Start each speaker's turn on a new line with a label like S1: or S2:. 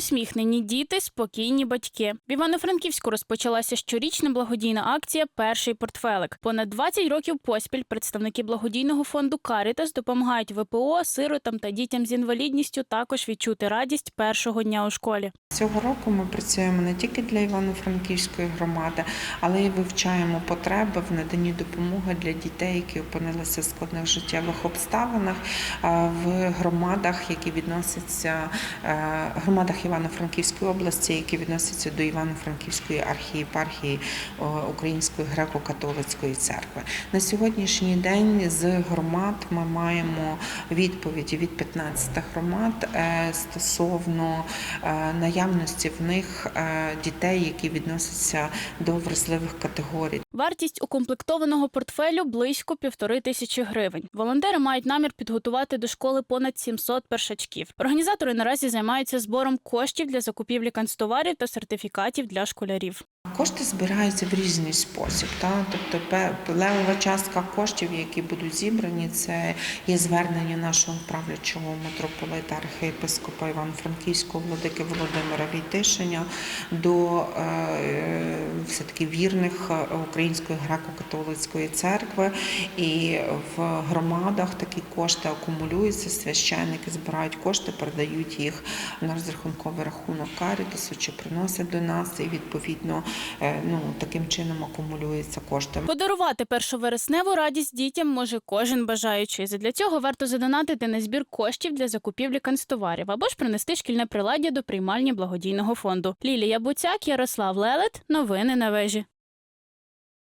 S1: Усміхнені діти, спокійні батьки. В Івано-Франківську розпочалася щорічна благодійна акція Перший портфелик. Понад 20 років поспіль представники благодійного фонду Карітас допомагають ВПО, сиротам та дітям з інвалідністю також відчути радість першого дня у школі.
S2: Цього року ми працюємо не тільки для Івано-Франківської громади, але й вивчаємо потреби в наданні допомоги для дітей, які опинилися в складних життєвих обставинах в громадах, які відносяться е, громадах Івано-Франківської області, які відносяться до Івано-Франківської архієпархії Української греко-католицької церкви. На сьогоднішній день з громад ми маємо відповіді від 15 громад е, стосовно е, наявності в них е, дітей, які відносяться до вразливих категорій.
S1: Вартість укомплектованого портфелю близько півтори тисячі гривень. Волонтери мають намір підготувати до школи понад 700 першачків. Організатори наразі займаються збором коштів для закупівлі канцтоварів та сертифікатів для школярів.
S2: Кошти збираються в різний спосіб. Та? Тобто левова частка коштів, які будуть зібрані, це є звернення нашого правлячого митрополита архієпископа Івано-Франківського владики Володимира Війтишиня до е, все-таки вірних е, Української греко-католицької церкви. І в громадах такі кошти акумулюються, священники збирають кошти, передають їх на розрахунковий рахунок Карітасу чи приносять до нас, і відповідно е, ну, таким чином акумулюються кошти.
S1: Подарувати першовересневу радість дітям може кожен бажаючий. Задля цього варто задонатити на збір коштів для закупівлі канцтоварів або ж принести шкільне приладдя до приймальні благодійного фонду. Лілія Буцяк, Ярослав Лелет. Новини на вежі.